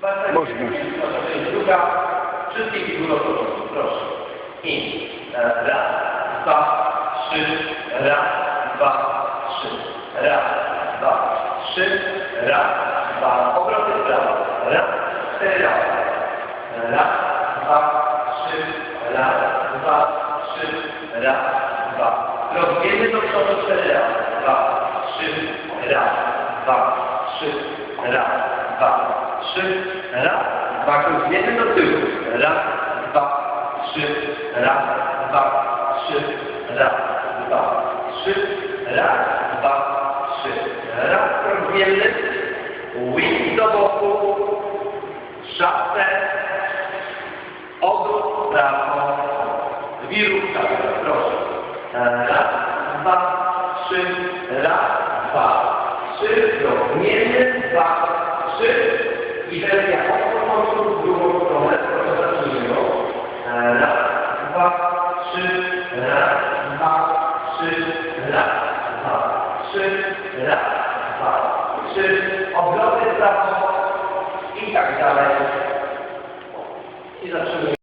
Można. Druga. Wszystkie figury otoczone. Proszę. I e, raz, dwa, trzy, raz, dwa, trzy, raz, dwa, trzy, raz, dwa, obroty w prawo, raz, cztery razy, raz, dwa, trzy, raz, dwa, trzy, raz, dwa, robiemy do przodu cztery razy, dwa, trzy, raz, dwa, trzy, raz, dwa, trzy, raz, dwa, krokujemy do tyłu, raz, dwa, trzy, raz, dwa, trzy, raz, dwa, trzy, raz, dwa, trzy, raz, krokujemy, whip do boku, szatę, obrót w prawo, wirówka, proszę, raz, dwa, trzy, raz, dwa, trzy, krokujemy, dwa, trzy, i teraz jak odchodzą w drugą stronę, proszę zacznijmy. Raz, dwa, trzy, raz, dwa, trzy, raz, dwa, trzy, raz, dwa, trzy, obroty prawo i tak dalej. I zaczynamy.